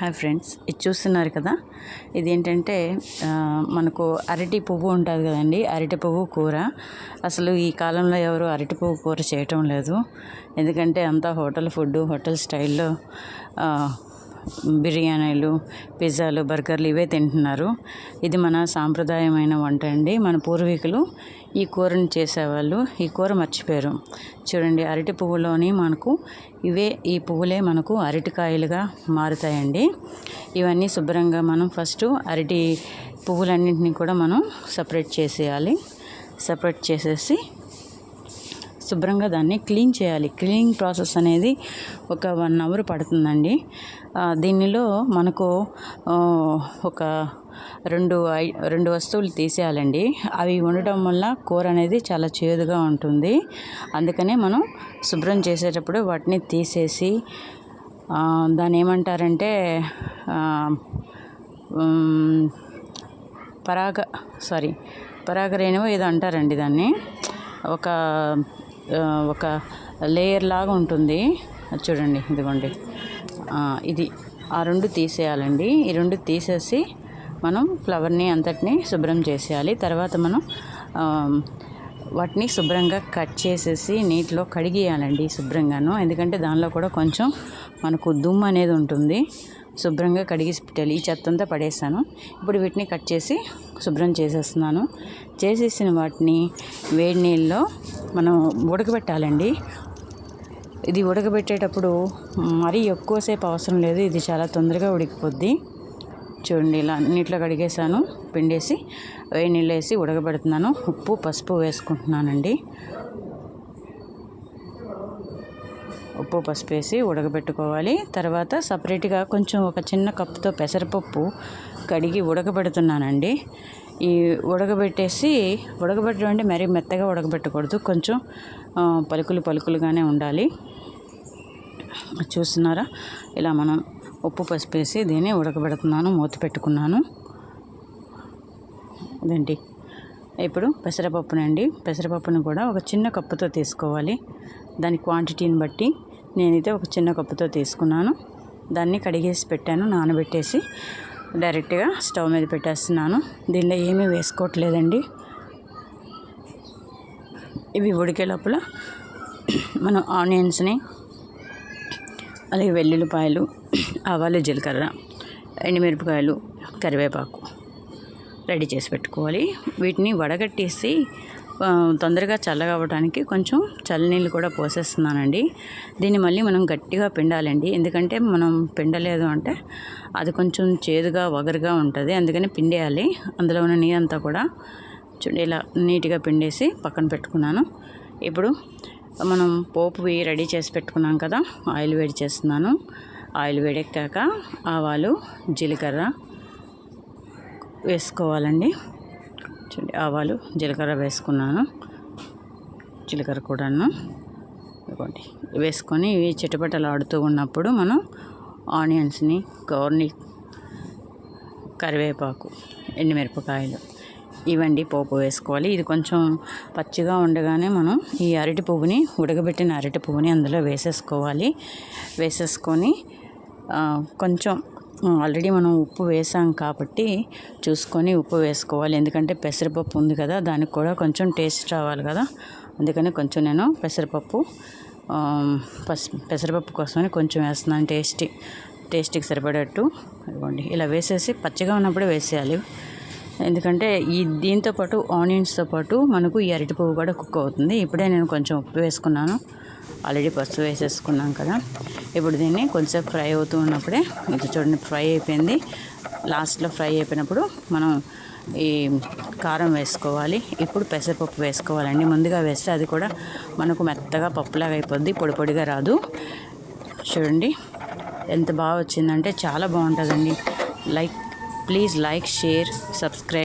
Hi friends ఇది చూస్తున్నారు కదా? ఇదేంటంటే ఏంటంటే మనకు అరటి పువ్వు ఉంటుంది కదండి అరటి పువ్వు కూర. అసలు ఈ కాలంలో ఎవరు అరటి పువ్వు కూర చేయటం లేదు. ఎందుకంటే అంతా హోటల్ ఫుడ్ హోటల్ స్టైల్లో బిర్యానీలు పిజ్జాలు బర్గర్లు ఇవే తింటున్నారు. ఇది మన సాంప్రదాయమైన వంట అండి. మన పూర్వీకులు ఈ కూరను చేసేవాళ్ళు. ఈ కూర మర్చిపోయారు. చూడండి అరటి పువ్వులోని మనకు ఇవే ఈ పువ్వులే మనకు అరటికాయలుగా మారుతాయండి. ఇవన్నీ శుభ్రంగా మనం ఫస్ట్ అరటి పువ్వులన్నింటినీ కూడా మనం సపరేట్ చేసేయాలి. సపరేట్ చేసేసి శుభ్రంగా దాన్ని క్లీన్ చేయాలి. క్లీనింగ్ ప్రాసెస్ అనేది ఒక వన్ అవర్ పడుతుందండి. దీనిలో మనకు ఒక రెండు ఐ రెండు వస్తువులు తీసేయాలండి. అవి ఉండటం వల్ల కూర అనేది చాలా చేదుగా ఉంటుంది. అందుకనే మనం శుభ్రం చేసేటప్పుడు వాటిని తీసేసి దాన్ని ఏమంటారంటే పరాగ సారీ పరాగరేణువు ఏదో అంటారండి దాన్ని. ఒక ఒక లేయర్ లాగా ఉంటుంది. చూడండి ఇదిగోండి. ఇది ఆ రెండు తీసేయాలండి. ఈ రెండు తీసేసి మనం ఫ్లవర్ని అంతటిని శుభ్రం చేసేయాలి. తర్వాత మనం వాటిని శుభ్రంగా కట్ చేసేసి నీటిలో కడిగేయాలండి శుభ్రంగాను. ఎందుకంటే దానిలో కూడా కొంచెం మనకు దుమ్ము అనేది ఉంటుంది. శుభ్రంగా కడిగేసి పెట్టాలి ఈ చెత్త అంతా పడేసాను. ఇప్పుడు వీటిని కట్ చేసి శుభ్రం చేసేస్తున్నాను. చేసేసిన వాటిని వేడి నీళ్ళలో మనం ఉడకబెట్టాలండి. ఇది ఉడకబెట్టేటప్పుడు మరీ ఎక్కువసేపు అవసరం లేదు. ఇది చాలా తొందరగా ఉడికిపోద్ది. చూడండి ఇలా నీటిలో కడిగేసాను పిండేసి వేడి నీళ్ళు వేసి ఉడకబెడుతున్నాను. ఉప్పు పసుపు వేసుకుంటున్నానండి. ఉప్పు పసుపు వేసి ఉడకబెట్టుకోవాలి. తర్వాత సపరేట్గా కొంచెం ఒక చిన్న కప్పుతో పెసరపప్పు కడిగి ఉడకబెడుతున్నానండి. ఈ ఉడకబెట్టేసి ఉడకబెట్టడం అంటే మరీ మెత్తగా ఉడకబెట్టకూడదు. కొంచెం పలుకులు పలుకులుగానే ఉండాలి. చూస్తున్నారా? ఇలా మనం ఉప్పు పసుపు వేసి దీన్ని ఉడకబెడుతున్నాను మూత పెట్టుకున్నాను. అదండి ఇప్పుడు పెసరపప్పునండి. పెసరపప్పును కూడా ఒక చిన్న కప్పుతో తీసుకోవాలి. దాని క్వాంటిటీని బట్టి నేనైతే ఒక చిన్న కప్పుతో తీసుకున్నాను. దాన్ని కడిగేసి పెట్టాను నానబెట్టేసి డైరెక్ట్గా స్టవ్ మీద పెట్టేస్తున్నాను. దీనిలో ఏమీ వేసుకోవట్లేదండి. ఇవి ఉడికే లోపల మనం ఆనియన్స్ని అలాగే వెల్లుల్లిపాయలు ఆవాలు జీలకర్ర ఎండుమిరపకాయలు కరివేపాకు రెడీ చేసి పెట్టుకోవాలి. వీటిని వడగట్టేసి తొందరగా చల్లగా అవ్వడానికి కొంచెం చల్లనీళ్ళు కూడా పోసేస్తున్నానండి. దీన్ని మళ్ళీ మనం గట్టిగా పిండాలండి. ఎందుకంటే మనం పిండలేదు అంటే అది కొంచెం చేదుగా వగరుగా ఉంటుంది. అందుకని పిండేయాలి. అందులో ఉన్న నీరంతా కూడా చూడండి ఇలా నీట్గా పిండేసి పక్కన పెట్టుకున్నాను. ఇప్పుడు మనం పోపువి రెడీ చేసి పెట్టుకున్నాం కదా ఆయిల్ వేడి చేస్తున్నాను. ఆయిల్ వేడెక్కాక ఆవాలు జీలకర్ర వేసుకోవాలండి. చూడండి ఆవాలు జీలకర్ర వేసుకున్నాను. జీలకర్ర కూడాను. ఇదిగోండి. వేసుకొని ఇవి చిటపటలు ఆడుతూ ఉన్నప్పుడు మనం ఆనియన్స్ని గోర్ని కరివేపాకు ఎండుమిరపకాయలు ఇవండి పోపు వేసుకోవాలి. ఇది కొంచెం పచ్చిగా ఉండగానే మనం ఈ అరటి పువ్వుని ఉడకబెట్టిన అరటి పువ్వుని అందులో వేసేసుకోవాలి. వేసేసుకొని కొంచెం ఆల్రెడీ మనం ఉప్పు వేసాం కాబట్టి చూసుకొని ఉప్పు వేసుకోవాలి. ఎందుకంటే పెసరపప్పు ఉంది కదా దానికి కూడా కొంచెం టేస్ట్ రావాలి కదా. అందుకని కొంచెం నేను పెసరపప్పు పస్ పెసరపప్పు కోసమని కొంచెం వేస్తున్నాను టేస్టీ టేస్టీకి సరిపడేట్టు. ఇవ్వండి ఇలా వేసేసి పచ్చిగా ఉన్నప్పుడే వేసేయాలి. ఎందుకంటే ఈ దీంతో పాటు ఆనియన్స్తో పాటు మనకు ఈ అరటి పువ్వు కూడా కుక్ అవుతుంది. ఇప్పుడే నేను కొంచెం ఉప్పు వేసుకున్నాను. ఆల్రెడీ పసుపు వేసేసుకున్నాం కదా. ఇప్పుడు దీన్ని కొంచెం ఫ్రై అవుతూ ఉన్నప్పుడే ఇది చూడండి ఫ్రై అయిపోయింది. లాస్ట్లో ఫ్రై అయిపోయినప్పుడు మనం ఈ కారం వేసుకోవాలి. ఇప్పుడు పెసరపప్పు వేసుకోవాలండి. ముందుగా వేస్తే అది కూడా మనకు మెత్తగా పప్పులాగా అయిపోద్ది పొడి పొడిగా రాదు. చూడండి ఎంత బాగా వచ్చిందంటే చాలా బాగుంటుందండి. Like please like share subscribe